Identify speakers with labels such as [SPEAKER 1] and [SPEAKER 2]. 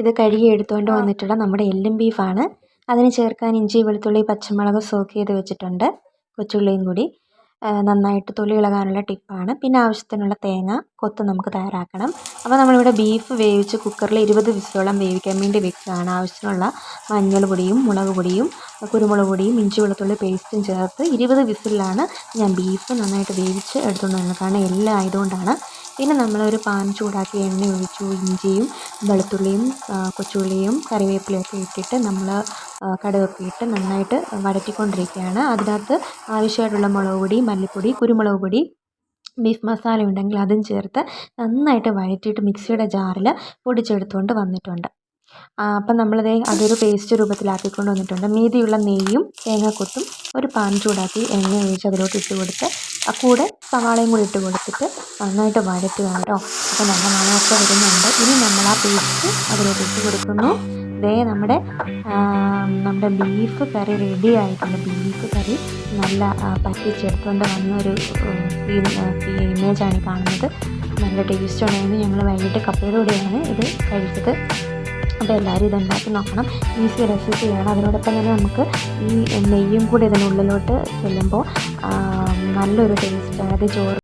[SPEAKER 1] ഇത് കഴുകി എടുത്തുകൊണ്ട് വന്നിട്ടുള്ള നമ്മുടെ എല്ലും ബീഫാണ്. അതിന് ചേർക്കാൻ ഇഞ്ചി വെളുത്തുള്ളി പച്ചമുളക് സോക്ക് ചെയ്ത് വെച്ചിട്ടുണ്ട് കൊച്ചുള്ളിയും കൂടി. നന്നായിട്ട് തൊലി ഇളകാനുള്ള ടിപ്പാണ്. പിന്നെ ആവശ്യത്തിനുള്ള തേങ്ങ കൊത്ത് നമുക്ക് തയ്യാറാക്കണം. അപ്പോൾ നമ്മളിവിടെ ബീഫ് വേവിച്ച് കുക്കറിൽ ഇരുപത് വിസിലോളം വേവിക്കാൻ വേണ്ടി വെക്കുകയാണ്. ആവശ്യത്തിനുള്ള മഞ്ഞൾ പൊടിയും മുളക് പൊടിയും കുരുമുളക് പൊടിയും ഇഞ്ചി വെളുത്തുള്ളി പേസ്റ്റും ചേർത്ത് ഇരുപത് വിസിലാണ് ഞാൻ ബീഫ് നന്നായിട്ട് വേവിച്ച് എടുത്തുകൊണ്ട് വരുന്നത് കാരണം എല്ലാം ആയതുകൊണ്ടാണ് പിന്നെ നമ്മളൊരു പാൻ ചൂടാക്കി എണ്ണ ഒഴിച്ചു ഇഞ്ചിയും വെളുത്തുള്ളിയും കൊച്ചുള്ളിയും കറിവേപ്പിലയൊക്കെ ഇട്ടിട്ട് നമ്മൾ കടുകൊക്കെ ഇട്ട് നന്നായിട്ട് വഴറ്റിക്കൊണ്ടിരിക്കുകയാണ്. അതിനകത്ത് ആവശ്യമായിട്ടുള്ള മുളക് പൊടി മല്ലിപ്പൊടി കുരുമുളക് പൊടി ബീഫ് മസാല ഉണ്ടെങ്കിൽ അതും ചേർത്ത് നന്നായിട്ട് വഴറ്റിയിട്ട് മിക്സിയുടെ ജാറിൽ പൊടിച്ചെടുത്തുകൊണ്ട് വന്നിട്ടുണ്ട്. അപ്പം നമ്മളിതേ അതൊരു പേസ്റ്റ് രൂപത്തിലാക്കിക്കൊണ്ട് വന്നിട്ടുണ്ട്. മീതിയുള്ള നെയ്യും തേങ്ങാക്കൊത്തും ഒരു പാൻ ചൂടാക്കി എണ്ണ ഒഴിച്ച് അതിലോട്ട് ഇട്ട് കൊടുത്ത് കൂടെ സവാളയും കൂടി ഇട്ട് കൊടുത്തിട്ട് നന്നായിട്ട് വഴറ്റുക കേട്ടോ അപ്പോൾ നല്ല മണമൊക്കെ വരുന്നുണ്ട്. ഇനി നമ്മൾ ആ പേസ്റ്റ് അതിലേക്ക് ഇട്ട് കൊടുക്കുന്നു. ദേ നമ്മുടെ നമ്മുടെ ബീഫ് കറി റെഡി ആയിട്ടുണ്ട്. ബീഫ് കറി നല്ല പറ്റിച്ചെടുത്തുകൊണ്ട് വന്നൊരു ഇമേജാണ് കാണുന്നത്. നല്ല ടേസ്റ്റ് ഉണ്ടായിരുന്നു ഞങ്ങൾ വൈകിട്ട് കപ്പയുടെ കൂടെയാണ് ഇത് കഴിച്ചത്. അപ്പോൾ എല്ലാവരും ഇത് ഉണ്ടാക്കി നോക്കണം. ഈസി റെസിപ്പി റെസിപ്പിയാണ് അതിനോടൊപ്പം തന്നെ നമുക്ക് ഈ നെയ്യും കൂടി ഇതിനുള്ളിലോട്ട് ചെല്ലുമ്പോൾ നല്ലൊരു ടേസ്റ്റ് അതായത് ചോറ്